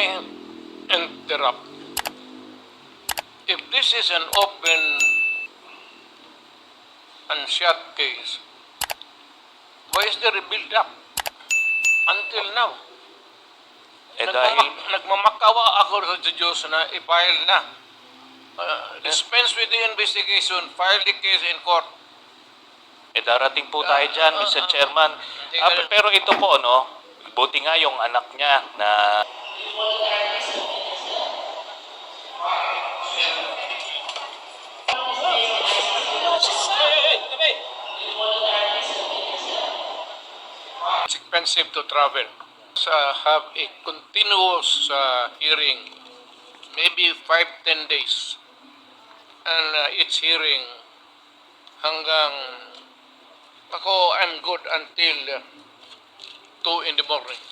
I interrupt? If this is an open and shut case, why is there a build-up until now? Eh dahil, Nagmamakawa ako sa Diyos na i-file na. Uh, dispense with the investigation, file the case in court. eh darating po tayo dyan, Ah, Mr. ah, Chairman. Ah, pero ito po, no, buti nga yung anak niya na Expensive to travel. So, have a continuous uh, hearing, maybe five, ten days. And uh, each hearing hanggang ako, I'm good until uh, 2 in the morning.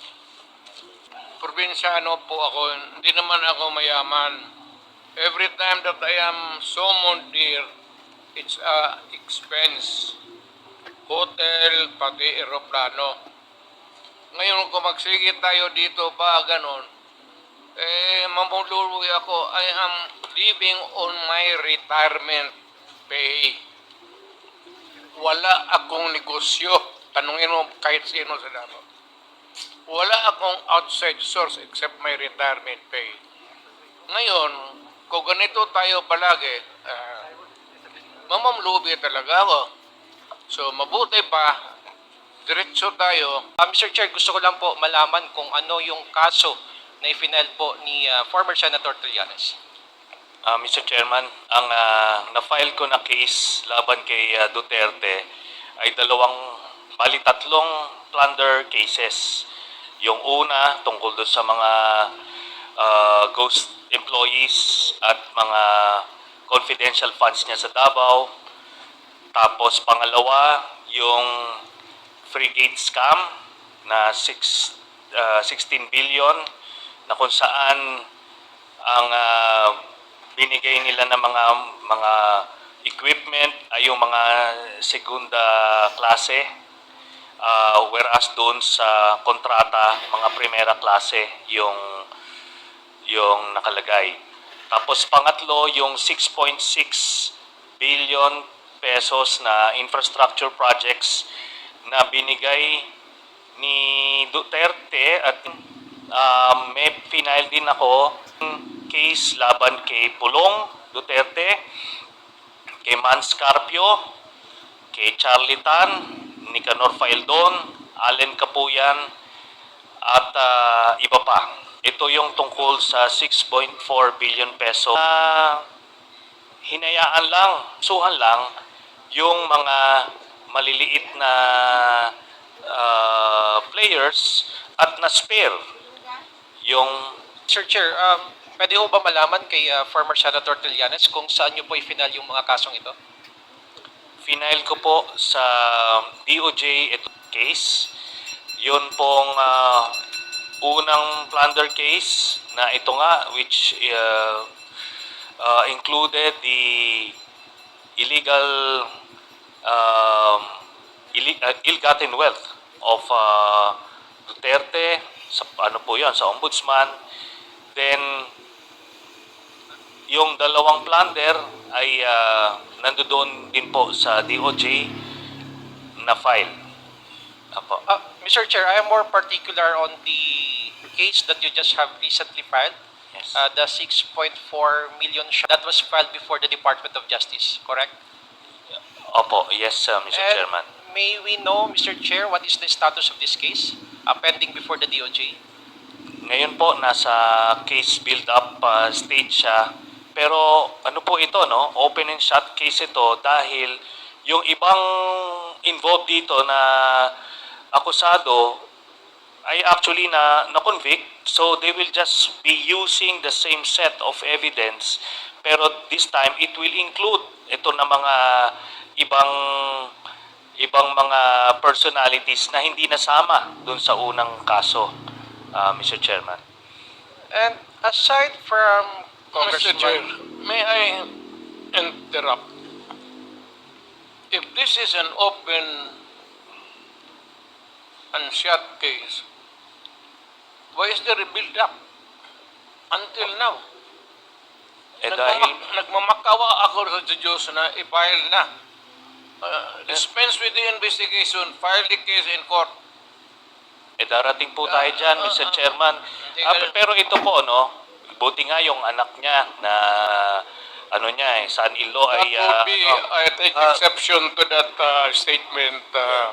Probinsyano po ako, hindi naman ako mayaman. Every time that I am summoned here, it's a expense. Hotel, pati aeroplano. Ngayon kung magsigit tayo dito pa ganon, eh mamululuwi ako. I am living on my retirement pay. Wala akong negosyo. Tanungin mo kahit sino sa dapat. Wala akong outside source except my retirement pay. Ngayon, kung ganito tayo palagi, uh, mamamlubi talaga ako. So, mabuti pa, diretso tayo Uh, Mr. Chair, gusto ko lang po malaman kung ano yung kaso na ifinile po ni uh, former Senator Trillanes. Ah, Mr. Chairman, ang ah, na-file ko na case laban kay ah, Duterte ay dalawang, bali tatlong plunder cases. Yung una, tungkol doon sa mga ah, ghost employees at mga confidential funds niya sa Davao. Tapos pangalawa, yung frigate scam na six, ah, 16 billion na kung saan ang ah, binigay nila ng mga mga equipment ay yung mga segunda klase Ah, whereas doon sa kontrata mga primera klase yung yung nakalagay. Tapos pangatlo yung 6.6 billion pesos na infrastructure projects na binigay ni Duterte at um, may final din ako case laban kay Pulong Duterte, kay Man Scarpio, kay Charlie Tan, Nicanor Faildon, Allen Kapuyan, at ah, iba pa. Ito yung tungkol sa 6.4 billion peso na hinayaan lang, suhan lang, yung mga maliliit na ah, players at na-spare yung Mr. Chair, um, pwede ho ba malaman kay uh, former Senator Trillanes kung saan niyo po ifinile yung mga kasong ito? Final ko po sa DOJ ito case. Yun pong ah, unang plunder case na ito nga which uh, uh, included the illegal um, uh, ill-gotten wealth of uh, Duterte sa ano po 'yon sa ombudsman then yung dalawang plunder ay uh, nandoon din po sa DOJ na file. Apo. Uh, Mr. Chair, I am more particular on the case that you just have recently filed, Yes. uh, the 6.4 million that was filed before the Department of Justice, correct? Opo, yes, uh, Mr. And Chairman. May we know, Mr. Chair, what is the status of this case uh, pending before the DOJ? Ngayon po, nasa case build-up uh, stage siya. Pero ano po ito, no? Open and shut case ito dahil yung ibang involved dito na akusado ay actually na na-convict so they will just be using the same set of evidence pero this time it will include ito na mga ibang ibang mga personalities na hindi nasama dun sa unang kaso uh, Mr. Chairman And aside from Mr. Chair, Congressman... may I interrupt? If this is an open and shut case, why is there a build-up Until now. Eh dahil, Nagmama- nagmamakawa ako sa Diyos na i-file na. Uh, dispense with the investigation, file the case in court. eh darating po tayo dyan, Ah, Mr. ah, Chairman. Hindi Ah, ganun. pero ito po, no, buti nga yung anak niya na, ano niya eh, son-in-law That ay, would ah, be, ano, I take exception to that uh, statement, um,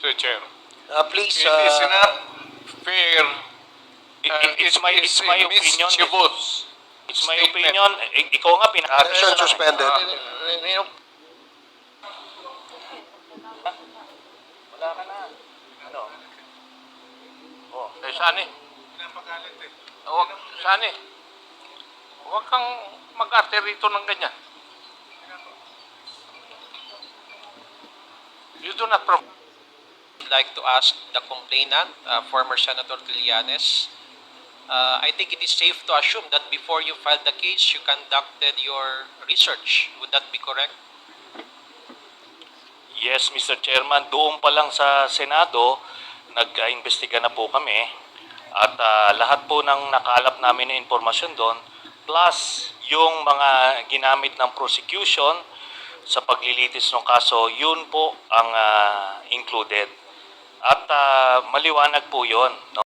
Mr. Chair. Uh, please, It is uh, not fair. it- and it's it my, it's my opinion. mischievous It's my statement. opinion. I- ikaw nga, pinaka session suspended. Ah, you know, Ano? Oh. Eh, Sani. Huwag, Sani. Huwag kang mag-arte rito ng ganyan. You do not pro- I'd like to ask the complainant, uh, former Senator Trillanes, uh, I think it is safe to assume that before you filed the case, you conducted your research. Would that be correct? Yes, Mr. Chairman, doon pa lang sa Senado, nag-imbestiga na po kami at ah, lahat po ng nakalap namin na impormasyon doon plus yung mga ginamit ng prosecution sa paglilitis ng kaso, yun po ang ah, included. At ah, maliwanag po yun. No?